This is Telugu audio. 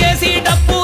చేసి డప్పు